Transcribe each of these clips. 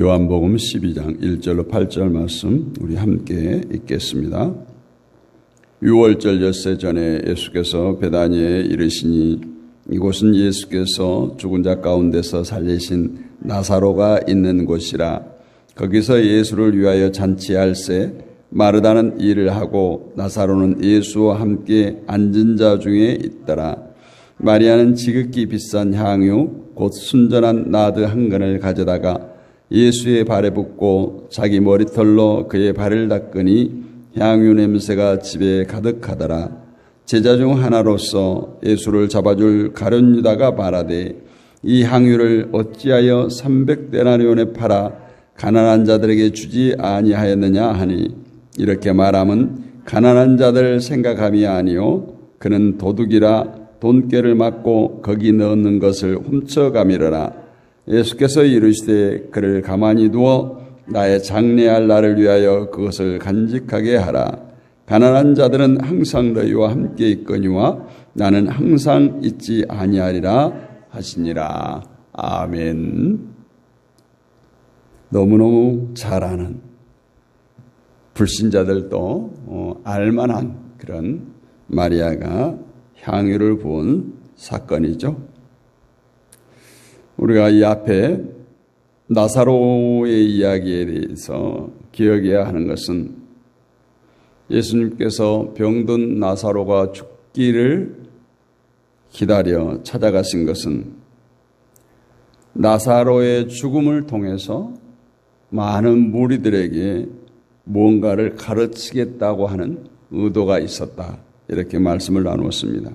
요한복음 12장 1절로 8절 말씀 우리 함께 읽겠습니다. 6월절 엿새 전에 예수께서 베다니에 이르시니 이곳은 예수께서 죽은 자 가운데서 살리신 나사로가 있는 곳이라 거기서 예수를 위하여 잔치할세 마르다는 일을 하고 나사로는 예수와 함께 앉은 자 중에 있더라 마리아는 지극히 비싼 향유 곧 순전한 나드 한 근을 가져다가 예수의 발에 붓고 자기 머리털로 그의 발을 닦으니 향유 냄새가 집에 가득하더라. 제자 중 하나로서 예수를 잡아줄 가룟 유다가 말하되 이 향유를 어찌하여 300데나리온에 팔아 가난한 자들에게 주지 아니하였느냐 하니 이렇게 말함은 가난한 자들 생각함이 아니요 그는 도둑이라 돈깨를 맞고 거기 넣는 것을 훔쳐가미르라 예수께서 이르시되 그를 가만히 두어 나의 장례할 날을 위하여 그것을 간직하게 하라. 가난한 자들은 항상 너희와 함께 있거니와 나는 항상 있지 아니하리라 하시니라. 아멘. 너무너무 잘 아는 불신자들도 어, 알만한 그런 마리아가 향유를 부은 사건이죠. 우리가 이 앞에 나사로의 이야기에 대해서 기억해야 하는 것은 예수님께서 병든 나사로가 죽기를 기다려 찾아가신 것은 나사로의 죽음을 통해서 많은 무리들에게 무언가를 가르치겠다고 하는 의도가 있었다. 이렇게 말씀을 나누었습니다.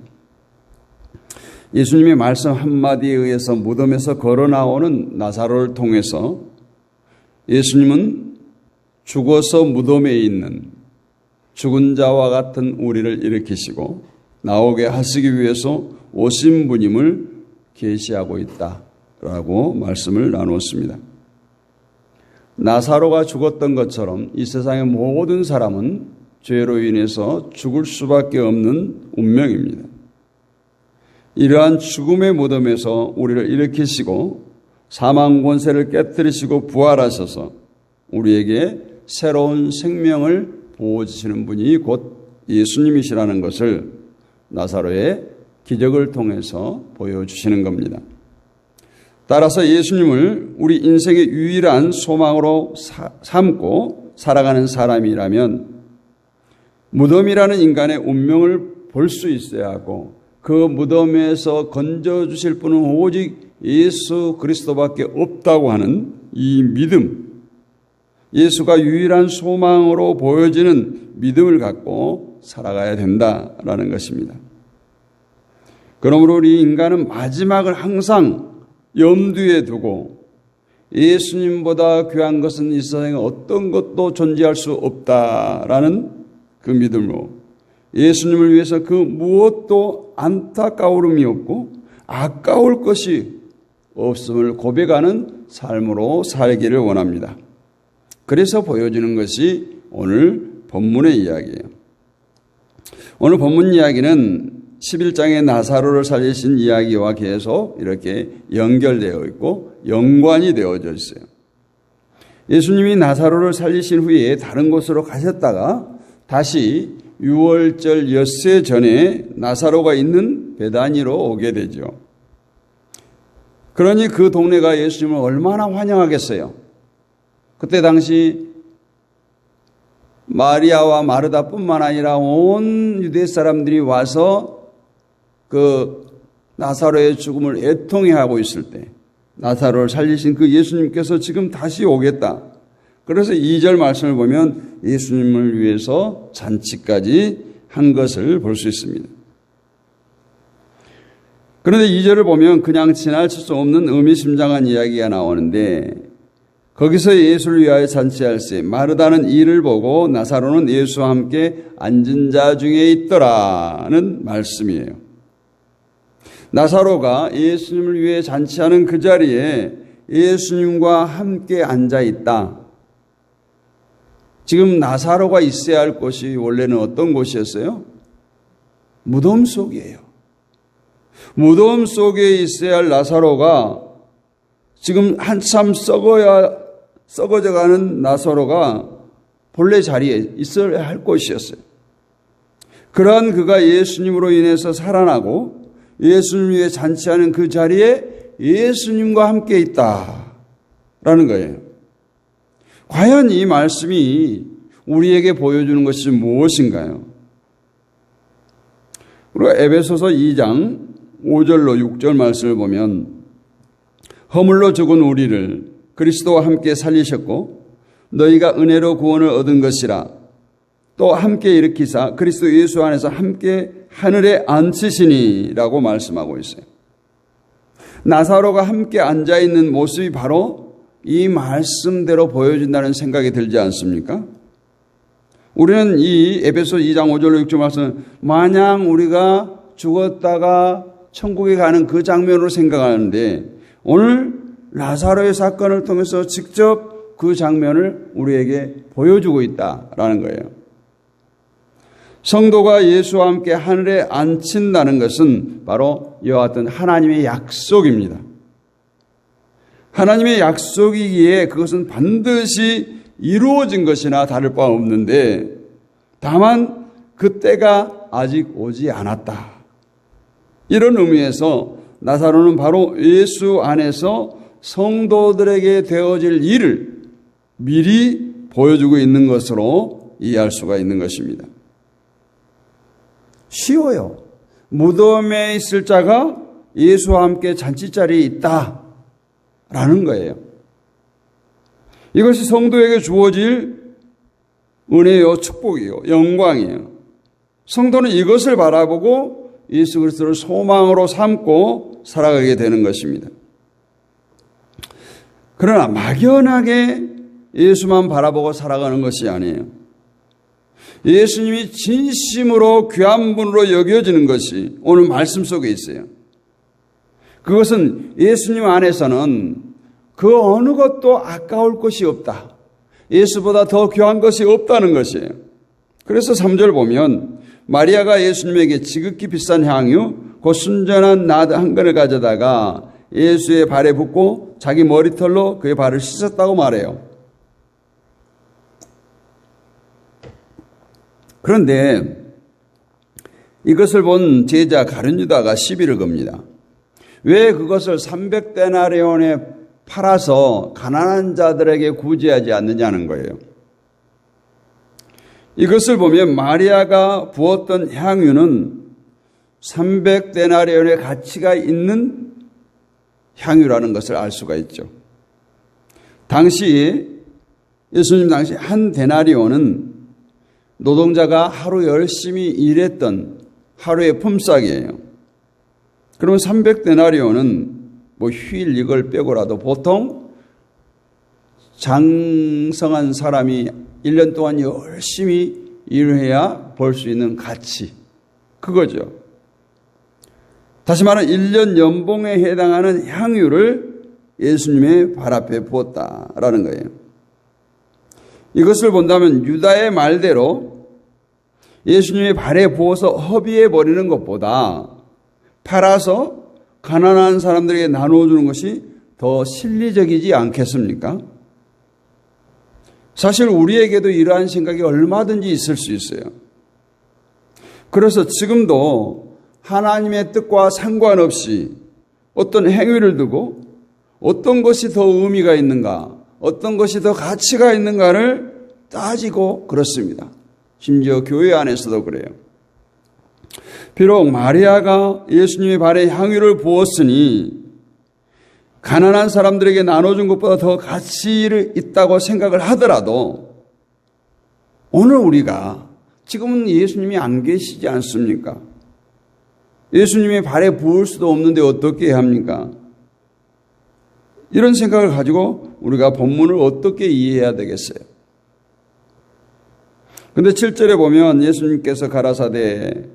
예수님의 말씀 한마디에 의해서 무덤에서 걸어 나오는 나사로를 통해서 예수님은 죽어서 무덤에 있는 죽은 자와 같은 우리를 일으키시고 나오게 하시기 위해서 오신 분임을 계시하고 있다라고 말씀을 나누었습니다. 나사로가 죽었던 것처럼 이 세상의 모든 사람은 죄로 인해서 죽을 수밖에 없는 운명입니다. 이러한 죽음의 무덤에서 우리를 일으키시고 사망 권세를 깨뜨리시고 부활하셔서 우리에게 새로운 생명을 보여주시는 분이 곧 예수님이시라는 것을 나사로의 기적을 통해서 보여주시는 겁니다. 따라서 예수님을 우리 인생의 유일한 소망으로 삼고 살아가는 사람이라면 무덤이라는 인간의 운명을 볼 수 있어야 하고 그 무덤에서 건져 주실 분은 오직 예수 그리스도밖에 없다고 하는 이 믿음, 예수가 유일한 소망으로 보여지는 믿음을 갖고 살아가야 된다라는 것입니다. 그러므로 우리 인간은 마지막을 항상 염두에 두고 예수님보다 귀한 것은 이 세상에 어떤 것도 존재할 수 없다라는 그 믿음으로 예수님을 위해서 그 무엇도 안타까움이 없고 아까울 것이 없음을 고백하는 삶으로 살기를 원합니다. 그래서 보여주는 것이 오늘 본문의 이야기예요. 오늘 본문 이야기는 11장의 나사로를 살리신 이야기와 계속 이렇게 연결되어 있고 연관이 되어져 있어요. 예수님이 나사로를 살리신 후에 다른 곳으로 가셨다가 다시 6월절 엿새 전에 나사로가 있는 베다니로 오게 되죠. 그러니 그 동네가 예수님을 얼마나 환영하겠어요. 그때 당시 마리아와 마르다뿐만 아니라 온 유대 사람들이 와서 그 나사로의 죽음을 애통해 하고 있을 때 나사로를 살리신 그 예수님께서 지금 다시 오겠다. 그래서 2절 말씀을 보면 예수님을 위해서 잔치까지 한 것을 볼 수 있습니다. 그런데 2절을 보면 그냥 지나칠 수 없는 의미심장한 이야기가 나오는데 거기서 예수를 위하여 잔치할세 마르다는 이를 보고 나사로는 예수와 함께 앉은 자 중에 있더라는 말씀이에요. 나사로가 예수님을 위해 잔치하는 그 자리에 예수님과 함께 앉아 있다. 지금 나사로가 있어야 할 곳이 원래는 어떤 곳이었어요? 무덤 속이에요. 무덤 속에 있어야 할 나사로가 지금 한참 썩어야 썩어져 가는 나사로가 본래 자리에 있어야 할 것이었어요. 그러한 그가 예수님으로 인해서 살아나고 예수님 위해 잔치하는 그 자리에 예수님과 함께 있다라는 거예요. 과연 이 말씀이 우리에게 보여주는 것이 무엇인가요? 우리가 에베소서 2장 5절로 6절 말씀을 보면 허물로 죽은 우리를 그리스도와 함께 살리셨고 너희가 은혜로 구원을 얻은 것이라 또 함께 일으키사 그리스도 예수 안에서 함께 하늘에 앉히시니라고 말씀하고 있어요. 나사로가 함께 앉아 있는 모습이 바로 이 말씀대로 보여준다는 생각이 들지 않습니까? 우리는 이 에베소 2장 5절로 6절 말씀 마냥 우리가 죽었다가 천국에 가는 그 장면으로 생각하는데 오늘 라사로의 사건을 통해서 직접 그 장면을 우리에게 보여주고 있다라는 거예요. 성도가 예수와 함께 하늘에 앉힌다는 것은 바로 같은 하나님의 약속입니다. 하나님의 약속이기에 그것은 반드시 이루어진 것이나 다를 바 없는데 다만 그때가 아직 오지 않았다. 이런 의미에서 나사로는 바로 예수 안에서 성도들에게 되어질 일을 미리 보여주고 있는 것으로 이해할 수가 있는 것입니다. 쉬워요. 무덤에 있을 자가 예수와 함께 잔치자리에 있다. 라는 거예요. 이것이 성도에게 주어질 은혜요, 축복이요, 영광이에요. 성도는 이것을 바라보고 예수 그리스도를 소망으로 삼고 살아가게 되는 것입니다. 그러나 막연하게 예수만 바라보고 살아가는 것이 아니에요. 예수님이 진심으로 귀한 분으로 여겨지는 것이 오늘 말씀 속에 있어요. 그것은 예수님 안에서는 그 어느 것도 아까울 것이 없다. 예수보다 더 귀한 것이 없다는 것이에요. 그래서 3절 보면 마리아가 예수님에게 지극히 비싼 향유, 그 순전한 나드 한 근을 가져다가 예수의 발에 붓고 자기 머리털로 그의 발을 씻었다고 말해요. 그런데 이것을 본 제자 가룟유다가 시비를 겁니다. 왜 그것을 300데나리온에 팔아서 가난한 자들에게 구제하지 않느냐는 거예요. 이것을 보면 마리아가 부었던 향유는 300데나리온의 가치가 있는 향유라는 것을 알 수가 있죠. 당시 예수님 당시 한 데나리온은 노동자가 하루 열심히 일했던 하루의 품삯이에요. 그러면 300데나리온은 뭐 휴일 이걸 빼고라도 보통 장성한 사람이 1년 동안 열심히 일해야 벌 수 있는 가치. 그거죠. 다시 말하면 1년 연봉에 해당하는 향유를 예수님의 발 앞에 부었다라는 거예요. 이것을 본다면 유다의 말대로 예수님의 발에 부어서 허비해 버리는 것보다 팔아서 가난한 사람들에게 나누어 주는 것이 더 실리적이지 않겠습니까? 사실 우리에게도 이러한 생각이 얼마든지 있을 수 있어요. 그래서 지금도 하나님의 뜻과 상관없이 어떤 행위를 두고 어떤 것이 더 의미가 있는가, 어떤 것이 더 가치가 있는가를 따지고 그렇습니다. 심지어 교회 안에서도 그래요. 비록 마리아가 예수님의 발에 향유를 부었으니 가난한 사람들에게 나눠준 것보다 더 가치를 있다고 생각을 하더라도 오늘 우리가 지금은 예수님이 안 계시지 않습니까? 예수님의 발에 부을 수도 없는데 어떻게 합니까? 이런 생각을 가지고 우리가 본문을 어떻게 이해해야 되겠어요? 근데 7절에 보면 예수님께서 가라사대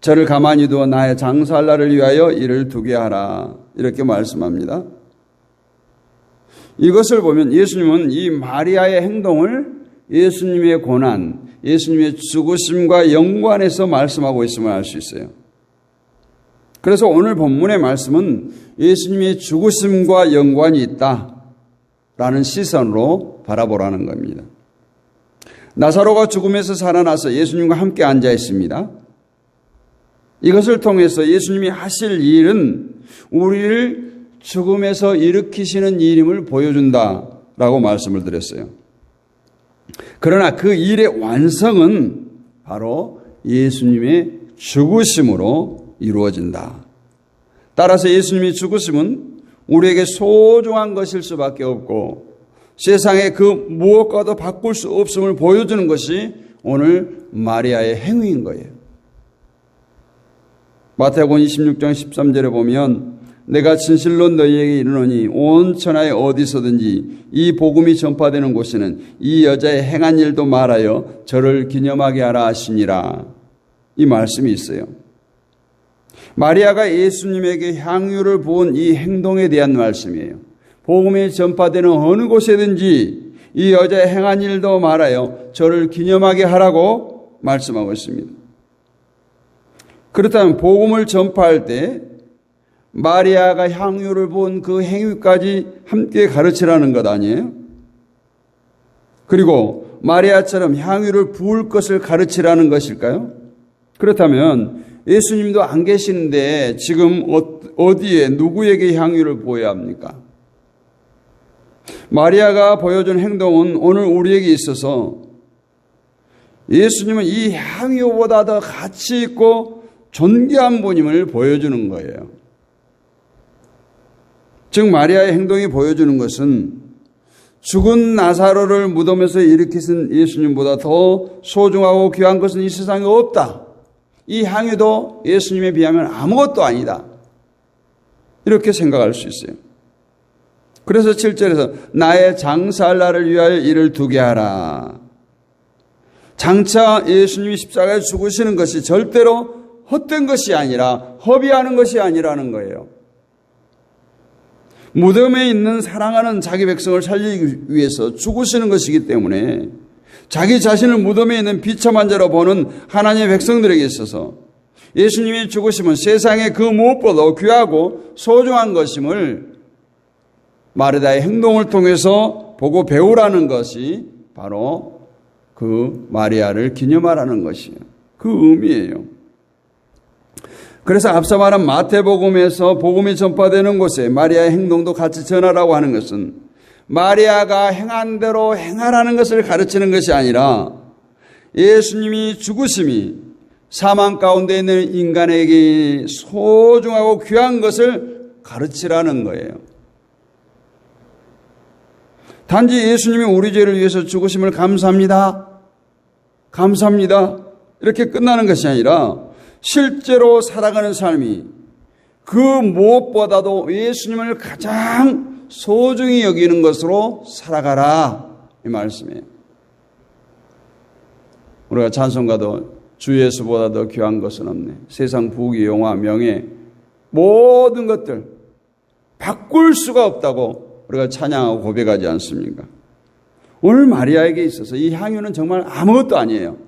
저를 가만히 두어 나의 장사할 날을 위하여 일을 두게 하라. 이렇게 말씀합니다. 이것을 보면 예수님은 이 마리아의 행동을 예수님의 고난, 예수님의 죽으심과 연관해서 말씀하고 있음을 알 수 있어요. 그래서 오늘 본문의 말씀은 예수님의 죽으심과 연관이 있다. 라는 시선으로 바라보라는 겁니다. 나사로가 죽음에서 살아나서 예수님과 함께 앉아 있습니다. 이것을 통해서 예수님이 하실 일은 우리를 죽음에서 일으키시는 일임을 보여준다라고 말씀을 드렸어요. 그러나 그 일의 완성은 바로 예수님의 죽으심으로 이루어진다. 따라서 예수님이 죽으심은 우리에게 소중한 것일 수밖에 없고 세상에 그 무엇과도 바꿀 수 없음을 보여주는 것이 오늘 마리아의 행위인 거예요. 마태복음 26장 13절에 보면 내가 진실로 너희에게 이르노니 온 천하에 어디서든지 이 복음이 전파되는 곳에는 이 여자의 행한 일도 말하여 저를 기념하게 하라 하시니라. 이 말씀이 있어요. 마리아가 예수님에게 향유를 부은 이 행동에 대한 말씀이에요. 복음이 전파되는 어느 곳에든지 이 여자의 행한 일도 말하여 저를 기념하게 하라고 말씀하고 있습니다. 그렇다면 복음을 전파할 때 마리아가 향유를 부은 그 행위까지 함께 가르치라는 것 아니에요? 그리고 마리아처럼 향유를 부을 것을 가르치라는 것일까요? 그렇다면 예수님도 안 계시는데 지금 어, 어디에 누구에게 향유를 부어야 합니까? 마리아가 보여준 행동은 오늘 우리에게 있어서 예수님은 이 향유보다 더 가치 있고 존귀한 분임을 보여주는 거예요. 즉 마리아의 행동이 보여주는 것은 죽은 나사로를 무덤에서 일으키신 예수님보다 더 소중하고 귀한 것은 이 세상에 없다. 이 향유도 예수님에 비하면 아무것도 아니다. 이렇게 생각할 수 있어요. 그래서 7절에서 나의 장사할 날을 위하여 일을 두게 하라. 장차 예수님이 십자가에 죽으시는 것이 절대로 헛된 것이 아니라 허비하는 것이 아니라는 거예요. 무덤에 있는 사랑하는 자기 백성을 살리기 위해서 죽으시는 것이기 때문에 자기 자신을 무덤에 있는 비참한 자로 보는 하나님의 백성들에게 있어서 예수님이 죽으시면 세상에 그 무엇보다 귀하고 소중한 것임을 마르다의 행동을 통해서 보고 배우라는 것이 바로 그 마리아를 기념하라는 것이에요. 그 의미예요. 그래서 앞서 말한 마태복음에서 복음이 전파되는 곳에 마리아의 행동도 같이 전하라고 하는 것은 마리아가 행한 대로 행하라는 것을 가르치는 것이 아니라 예수님이 죽으심이 사망 가운데 있는 인간에게 소중하고 귀한 것을 가르치라는 거예요. 단지 예수님이 우리 죄를 위해서 죽으심을 감사합니다. 감사합니다. 이렇게 끝나는 것이 아니라 실제로 살아가는 삶이 그 무엇보다도 예수님을 가장 소중히 여기는 것으로 살아가라. 이 말씀이에요. 우리가 찬송가도 주 예수보다 더 귀한 것은 없네. 세상 부귀, 영화, 명예, 모든 것들 바꿀 수가 없다고 우리가 찬양하고 고백하지 않습니까? 오늘 마리아에게 있어서 이 향유는 정말 아무것도 아니에요.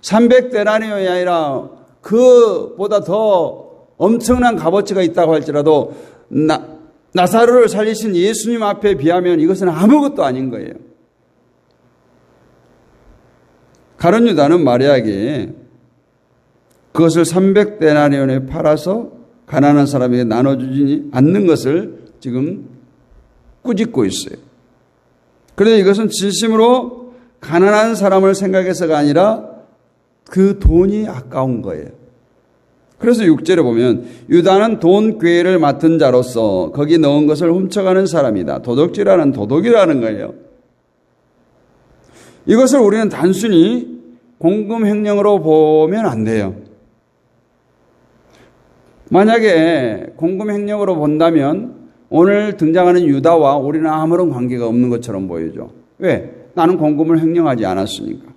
300데나리온이 아니라 그보다 더 엄청난 값어치가 있다고 할지라도 나, 나사로를 살리신 예수님 앞에 비하면 이것은 아무것도 아닌 거예요. 가론 유다는 마리아에게 그것을 300데나리온에 팔아서 가난한 사람에게 나눠주지 않는 것을 지금 꾸짖고 있어요. 그런데 이것은 진심으로 가난한 사람을 생각해서가 아니라 그 돈이 아까운 거예요. 그래서 6절에 보면 유다는 돈 괴를 맡은 자로서 거기 넣은 것을 훔쳐가는 사람이다. 도둑질하는 도둑이라는 거예요. 이것을 우리는 단순히 공금 횡령으로 보면 안 돼요. 만약에 공금 횡령으로 본다면 오늘 등장하는 유다와 우리는 아무런 관계가 없는 것처럼 보이죠. 왜? 나는 공금을 횡령하지 않았으니까.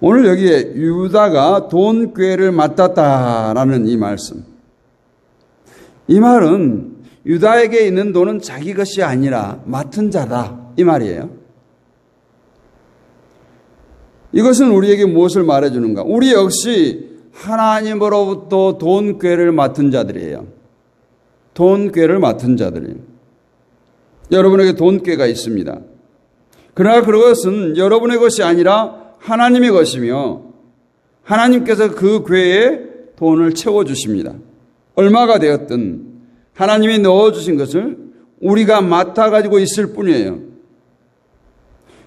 오늘 여기에 유다가 돈괴를 맡았다라는 이 말씀. 이 말은 유다에게 있는 돈은 자기 것이 아니라 맡은 자다. 이 말이에요. 이것은 우리에게 무엇을 말해주는가? 우리 역시 하나님으로부터 돈괴를 맡은 자들이에요. 돈괴를 맡은 자들이. 여러분에게 돈꾀가 있습니다. 그러나 그것은 여러분의 것이 아니라 하나님의 것이며 하나님께서 그 궤에 돈을 채워주십니다. 얼마가 되었든 하나님이 넣어주신 것을 우리가 맡아가지고 있을 뿐이에요.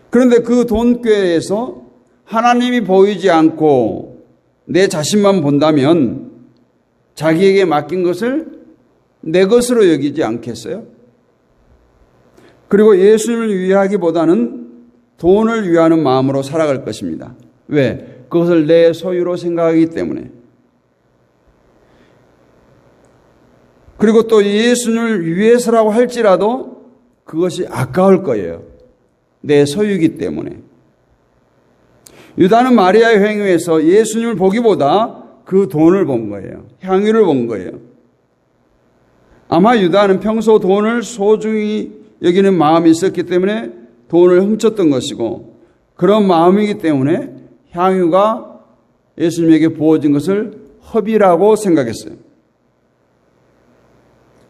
그런데 그 돈꾀에서 하나님이 보이지 않고 내 자신만 본다면 자기에게 맡긴 것을 내 것으로 여기지 않겠어요? 그리고 예수님을 위하기보다는 돈을 위하는 마음으로 살아갈 것입니다. 왜? 그것을 내 소유로 생각하기 때문에. 그리고 또 예수님을 위해서라고 할지라도 그것이 아까울 거예요. 내 소유이기 때문에. 유다는 마리아의 행위에서 예수님을 보기보다 그 돈을 본 거예요. 향유를 본 거예요. 아마 유다는 평소 돈을 소중히 여기는 마음이 있었기 때문에 돈을 훔쳤던 것이고 그런 마음이기 때문에 향유가 예수님에게 부어진 것을 허비라고 생각했어요.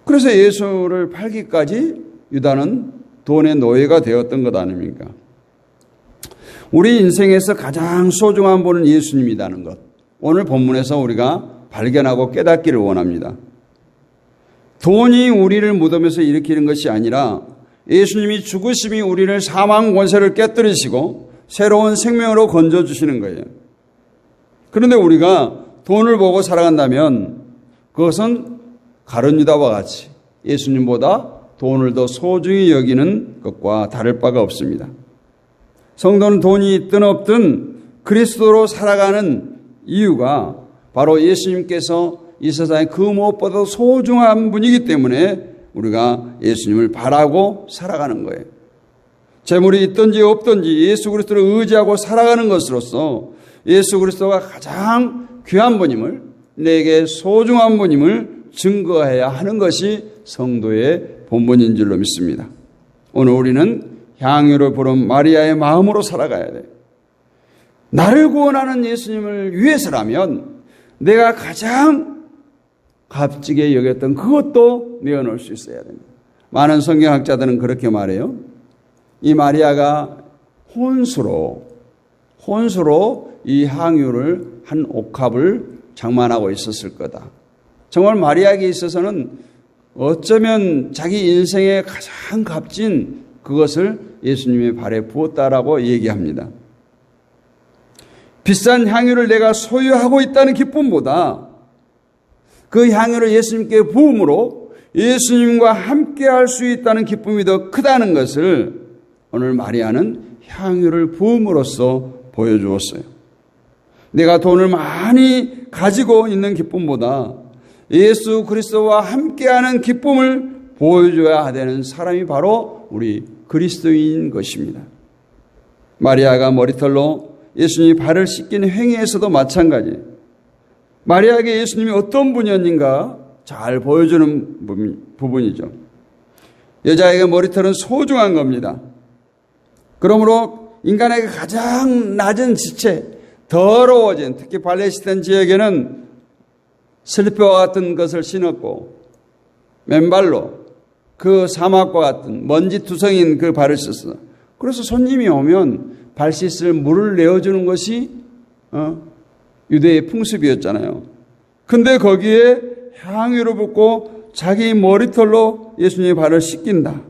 그래서 예수를 팔기까지 유다는 돈의 노예가 되었던 것 아닙니까? 우리 인생에서 가장 소중한 분은 예수님이라는 것. 오늘 본문에서 우리가 발견하고 깨닫기를 원합니다. 돈이 우리를 무덤에서 일으키는 것이 아니라 예수님이 죽으심이 우리를 사망 권세를 깨뜨리시고 새로운 생명으로 건져 주시는 거예요. 그런데 우리가 돈을 보고 살아간다면 그것은 가론 유다와 같이 예수님보다 돈을 더 소중히 여기는 것과 다를 바가 없습니다. 성도는 돈이 있든 없든 그리스도로 살아가는 이유가 바로 예수님께서 이 세상에 그 무엇보다 소중한 분이기 때문에 우리가 예수님을 바라고 살아가는 거예요. 재물이 있든지 없든지 예수 그리스도를 의지하고 살아가는 것으로서 예수 그리스도가 가장 귀한 분임을 내게 소중한 분임을 증거해야 하는 것이 성도의 본분인 줄로 믿습니다. 오늘 우리는 향유를 부른 마리아의 마음으로 살아가야 돼. 나를 구원하는 예수님을 위해서라면 내가 가장 값지게 여겼던 그것도 내어놓을 수 있어야 됩니다. 많은 성경학자들은 그렇게 말해요. 이 마리아가 혼수로, 혼수로 이 향유를 한 옥합을 장만하고 있었을 거다. 정말 마리아에게 있어서는 어쩌면 자기 인생의 가장 값진 그것을 예수님의 발에 부었다라고 얘기합니다. 비싼 향유를 내가 소유하고 있다는 기쁨보다 그 향유를 예수님께 부음으로 예수님과 함께 할 수 있다는 기쁨이 더 크다는 것을 오늘 마리아는 향유를 부음으로써 보여주었어요. 내가 돈을 많이 가지고 있는 기쁨보다 예수 그리스도와 함께하는 기쁨을 보여줘야 되는 사람이 바로 우리 그리스도인 것입니다. 마리아가 머리털로 예수님이 발을 씻긴 행위에서도 마찬가지. 마리아에게 예수님이 어떤 분이었는가 잘 보여주는 부분이죠. 여자에게 머리털은 소중한 겁니다. 그러므로 인간에게 가장 낮은 지체, 더러워진 특히 발레시탄 지역에는 슬리퍼와 같은 것을 신었고 맨발로 그 사막과 같은 먼지 투성인 그 발을 씻어. 그래서 손님이 오면 발 씻을 물을 내어주는 것이 어, 유대의 풍습이었잖아요. 근데 거기에 향유를 붓고 자기 머리털로 예수님의 발을 씻긴다.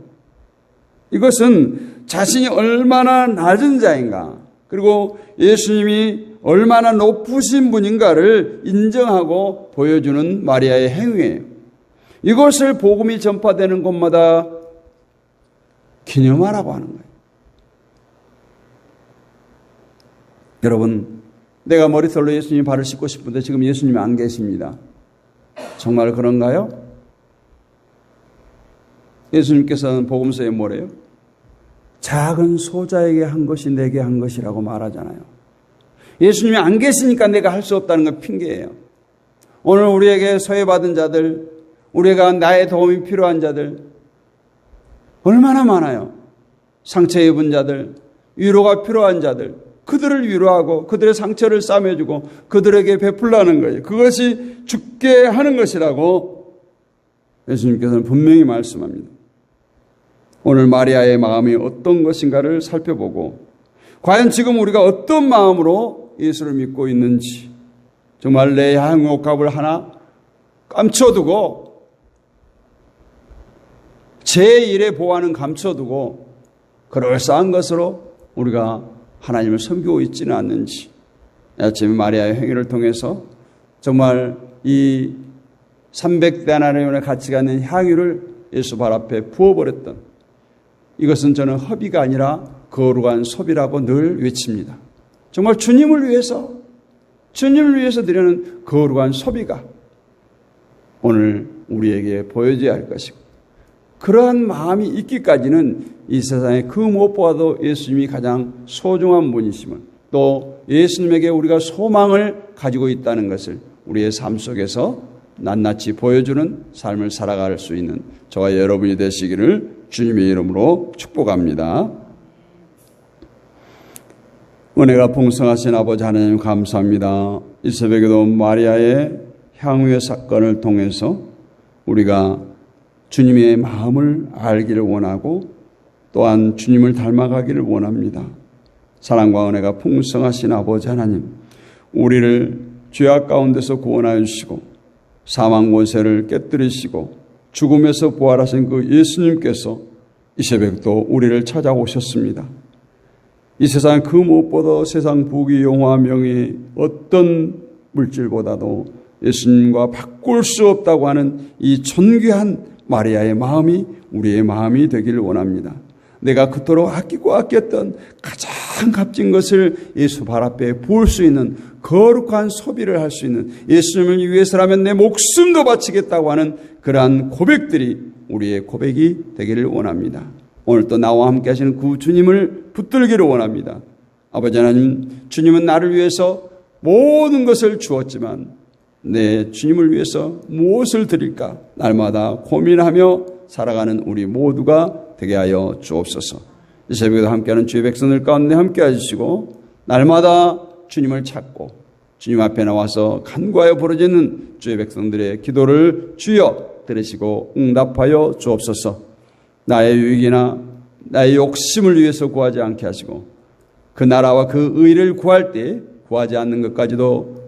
이것은 자신이 얼마나 낮은 자인가, 그리고 예수님이 얼마나 높으신 분인가를 인정하고 보여주는 마리아의 행위예요. 이것을 복음이 전파되는 곳마다 기념하라고 하는 거예요. 여러분, 내가 머리털로 예수님 발을 씻고 싶은데 지금 예수님이 안 계십니다. 정말 그런가요? 예수님께서는 복음서에 뭐래요? 작은 소자에게 한 것이 내게 한 것이라고 말하잖아요. 예수님이 안 계시니까 내가 할 수 없다는 건 핑계예요. 오늘 우리에게 소외받은 자들, 우리가 나의 도움이 필요한 자들, 얼마나 많아요. 상처 입은 자들, 위로가 필요한 자들, 그들을 위로하고 그들의 상처를 싸매주고 그들에게 베풀라는 거예요. 그것이 죽게 하는 것이라고 예수님께서는 분명히 말씀합니다. 오늘 마리아의 마음이 어떤 것인가를 살펴보고 과연 지금 우리가 어떤 마음으로 예수를 믿고 있는지 정말 내 향옥값을 하나 감춰두고 제 일에 보호하는 감춰두고 그럴싸한 것으로 우리가 하나님을 섬기고 있지는 않는지 아침에 마리아의 행위를 통해서 정말 이 300데나리온의 가치가 있는 향유를 예수 발 앞에 부어버렸던 이것은 저는 허비가 아니라 거룩한 소비라고 늘 외칩니다. 정말 주님을 위해서 주님을 위해서 드리는 거룩한 소비가 오늘 우리에게 보여져야 할 것이고 그러한 마음이 있기까지는 이 세상에 그 무엇보다도 예수님이 가장 소중한 분이심을 또 예수님에게 우리가 소망을 가지고 있다는 것을 우리의 삶 속에서 낱낱이 보여주는 삶을 살아갈 수 있는 저와 여러분이 되시기를 주님의 이름으로 축복합니다. 은혜가 풍성하신 아버지 하나님 감사합니다. 이 새벽에도 마리아의 향후의 사건을 통해서 우리가 주님의 마음을 알기를 원하고 또한 주님을 닮아가기를 원합니다. 사랑과 은혜가 풍성하신 아버지 하나님, 우리를 죄악 가운데서 구원하여 주시고 사망 권세를 깨뜨리시고 죽음에서 부활하신 그 예수님께서 이 새벽도 우리를 찾아오셨습니다. 이 세상 그 무엇보다 세상 부귀 영화 명예 어떤 물질보다도 예수님과 바꿀 수 없다고 하는 이 존귀한 마리아의 마음이 우리의 마음이 되기를 원합니다. 내가 그토록 아끼고 아꼈던 가장 값진 것을 예수 발 앞에 부을 수 있는 거룩한 소비를 할 수 있는 예수님을 위해서라면 내 목숨도 바치겠다고 하는 그러한 고백들이 우리의 고백이 되기를 원합니다. 오늘 또 나와 함께 하시는 그 주님을 붙들기를 원합니다. 아버지 하나님, 주님은 나를 위해서 모든 것을 주었지만 내 주님을 위해서 무엇을 드릴까 날마다 고민하며 살아가는 우리 모두가 되게 하여 주옵소서. 이 새벽에도 함께하는 주의 백성들 가운데 함께 해주시고 날마다 주님을 찾고 주님 앞에 나와서 간구하여 부르짖는 주의 백성들의 기도를 주여 들으시고 응답하여 주옵소서. 나의 유익이나 나의 욕심을 위해서 구하지 않게 하시고 그 나라와 그 의를 구할 때 구하지 않는 것까지도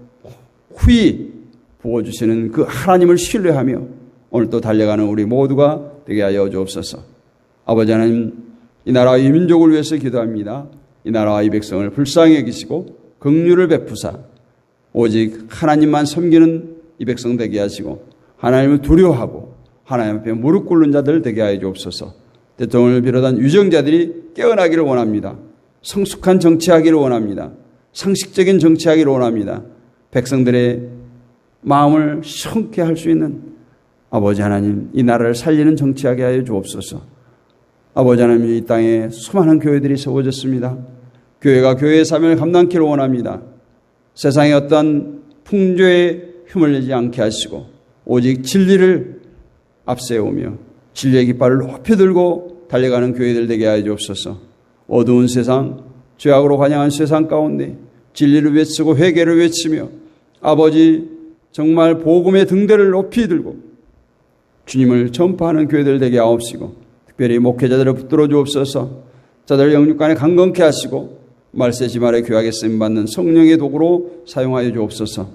후히 부어주시는 그 하나님을 신뢰하며 오늘 또 달려가는 우리 모두가 되게 하여 주옵소서. 아버지 하나님, 이 나라와 이 민족을 위해서 기도합니다. 이 나라와 이 백성을 불쌍히 여기시고 긍휼을 베푸사 오직 하나님만 섬기는 이 백성 되게 하시고 하나님을 두려워하고 하나님 앞에 무릎 꿇는 자들 되게 하여 주옵소서. 대통령을 비롯한 유정자들이 깨어나기를 원합니다. 성숙한 정치하기를 원합니다. 상식적인 정치하기를 원합니다. 백성들의 마음을 시원케 할 수 있는 아버지 하나님, 이 나라를 살리는 정치하게 하여 주옵소서. 아버지 하나님, 이 땅에 수많은 교회들이 세워졌습니다. 교회가 교회의 사명을 감당키를 원합니다. 세상의 어떤 풍조에 휘말리지 않게 하시고, 오직 진리를 앞세우며, 진리의 깃발을 높이 들고 달려가는 교회들 되게 하여 주옵소서. 어두운 세상, 죄악으로 관영한 세상 가운데 진리를 외치고 회개를 외치며 아버지 정말 복음의 등대를 높이 들고 주님을 전파하는 교회들 되게 하옵시고 특별히 목회자들을 붙들어 주옵소서 자들 영육간에 강건케 하시고 말세지 말에 귀하게 쓰임받는 성령의 도구로 사용하여 주옵소서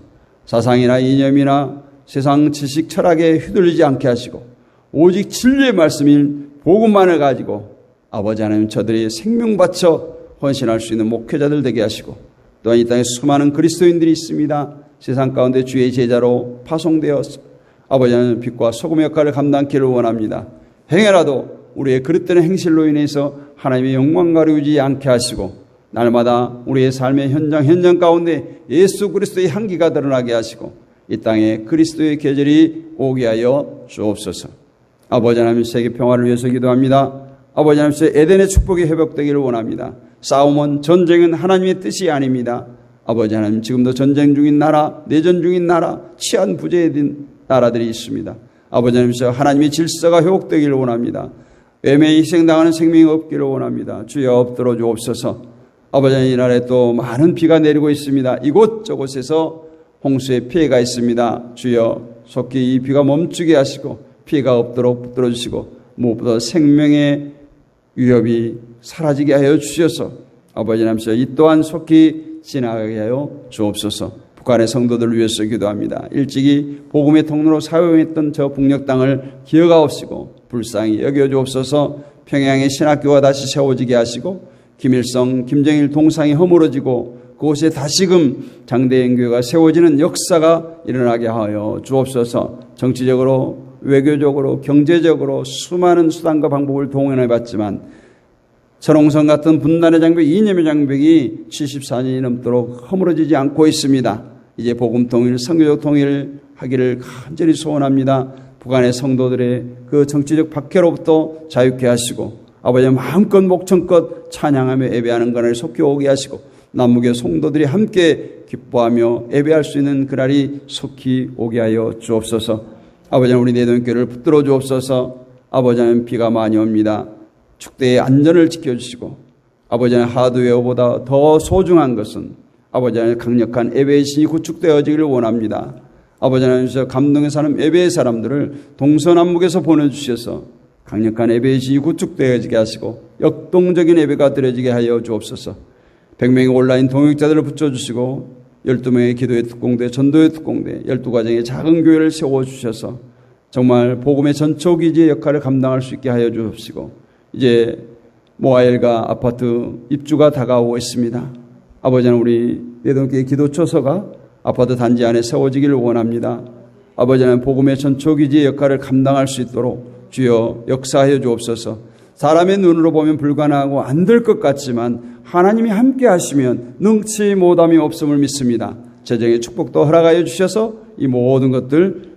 사상이나 이념이나 세상 지식 철학에 휘둘리지 않게 하시고 오직 진리의 말씀인 복음만을 가지고 아버지 하나님 저들이 생명 바쳐 헌신할 수 있는 목회자들 되게 하시고 또한 이 땅에 수많은 그리스도인들이 있습니다. 세상 가운데 주의 제자로 파송되어서 아버지 하나님 빛과 소금 역할을 감당키를 원합니다. 행여라도 우리의 그릇되는 행실로 인해서 하나님의 영광 가리우지 않게 하시고 날마다 우리의 삶의 현장 현장 가운데 예수 그리스도의 향기가 드러나게 하시고 이 땅에 그리스도의 계절이 오게 하여 주옵소서. 아버지 하나님 세계 평화를 위해서 기도합니다. 아버지 하나님 에덴의 축복이 회복되기를 원합니다. 싸움은 전쟁은 하나님의 뜻이 아닙니다. 아버지 하나님 지금도 전쟁 중인 나라, 내전 중인 나라, 치안 부재된 나라들이 있습니다. 아버지 하나님 하나님의 질서가 회복되기를 원합니다. 외매에 희생당하는 생명이 없기를 원합니다. 주여 엎드려 주옵소서. 아버지 하나님 이 나라에 또 많은 비가 내리고 있습니다. 이곳저곳에서 홍수의 피해가 있습니다. 주여 속히 이 비가 멈추게 하시고 피해가 없도록 붙들어 주시고 무엇보다 생명의 위협이 사라지게 하여 주셔서 아버지 남서 이 또한 속히 지나가게 하여 주옵소서. 북한의 성도들을 위해서 기도합니다. 일찍이 복음의 통로로 사용했던 저 북녘 땅을 기억하옵시고 불쌍히 여겨 주옵소서. 평양의 신학교가 다시 세워지게 하시고 김일성, 김정일 동상이 허물어지고 그곳에 다시금 장대인 교회가 세워지는 역사가 일어나게 하여 주옵소서. 정치적으로 외교적으로 경제적으로 수많은 수단과 방법을 동원해 봤지만 선홍성 같은 분단의 장벽, 이념의 장벽이 74년이 넘도록 허물어지지 않고 있습니다. 이제 복음 통일, 성교적 통일 하기를 간절히 소원합니다. 북한의 성도들의 그 정치적 박해로부터 자유케 하시고 아버지 마음껏 목청껏 찬양하며 예배하는 그날을 속히 오게 하시고 남북의 성도들이 함께 기뻐하며 예배할 수 있는 그날이 속히 오게 하여 주옵소서. 아버지 우리 내돈교를 붙들어 주옵소서. 아버지는 비가 많이 옵니다. 축대의 안전을 지켜주시고 아버지는 하드웨어보다 더 소중한 것은 아버지는 강력한 예배의 신이 구축되어지기를 원합니다. 아버지 하나님께서 감동의 사람 예배의 사람들을 동서남북에서 보내주셔서 강력한 예배의 신이 구축되어지게 하시고 역동적인 예배가 드려지게 하여 주옵소서. 100명의 온라인 동역자들을 붙여주시고 12명의 기도의 특공대, 전도의 특공대, 12가정의 작은 교회를 세워주셔서 정말 복음의 전초기지의 역할을 감당할 수 있게 하여 주옵시고 이제 모아일가 아파트 입주가 다가오고 있습니다. 아버지는 우리 내동교회 기도초서가 아파트 단지 안에 세워지기를 원합니다. 아버지는 복음의 전초기지의 역할을 감당할 수 있도록 주여 역사하여 주옵소서. 사람의 눈으로 보면 불가능하고 안 될 것 같지만 하나님이 함께 하시면 능치 못함이 없음을 믿습니다. 재정의 축복도 허락하여 주셔서 이 모든 것들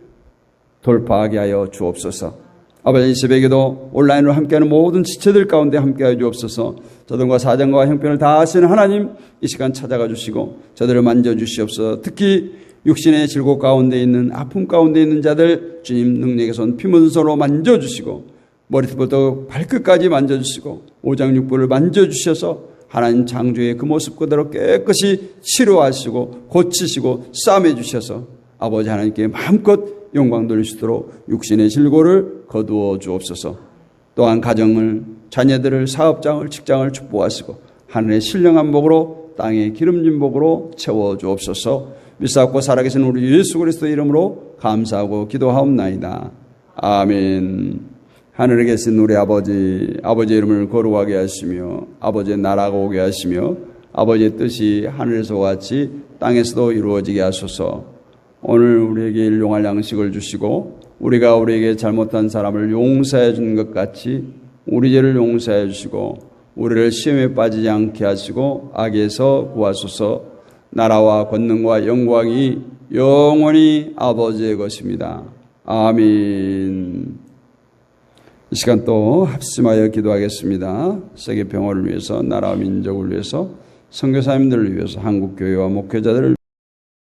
돌파하게 하여 주옵소서. 아버지 이 새벽에도 온라인으로 함께하는 모든 지체들 가운데 함께하여 주옵소서. 저들과 사정과 형편을 다 아시는 하나님 이 시간 찾아가 주시고 저들을 만져 주시옵소서. 특히 육신의 질곡 가운데 있는 아픔 가운데 있는 자들 주님 능력의 손 피문서로 만져 주시고 머리부터 발끝까지 만져 주시고 오장육부를 만져 주셔서 하나님 창조의 그 모습 그대로 깨끗이 치료하시고 고치시고 싸매 주셔서 아버지 하나님께 마음껏 영광 돌리시도록 육신의 질고를 거두어 주옵소서. 또한 가정을 자녀들을 사업장을 직장을 축복하시고 하늘의 신령한 복으로 땅의 기름진 복으로 채워 주옵소서. 믿사옵고 살아계신 우리 예수 그리스도 이름으로 감사하고 기도하옵나이다. 아멘. 하늘에 계신 우리 아버지, 아버지의 이름을 거룩하게 하시며 아버지의 나라가 오게 하시며 아버지의 뜻이 하늘에서 같이 땅에서도 이루어지게 하소서. 오늘 우리에게 일용할 양식을 주시고 우리가 우리에게 잘못한 사람을 용서해 준 것 같이 우리 죄를 용서해 주시고 우리를 시험에 빠지지 않게 하시고 악에서 구하소서 나라와 권능과 영광이 영원히 아버지의 것입니다. 아멘. 이 시간 또 합심하여 기도하겠습니다. 세계 평화를 위해서 나라와 민족을 위해서 선교사님들을 위해서 한국 교회와 목회자들을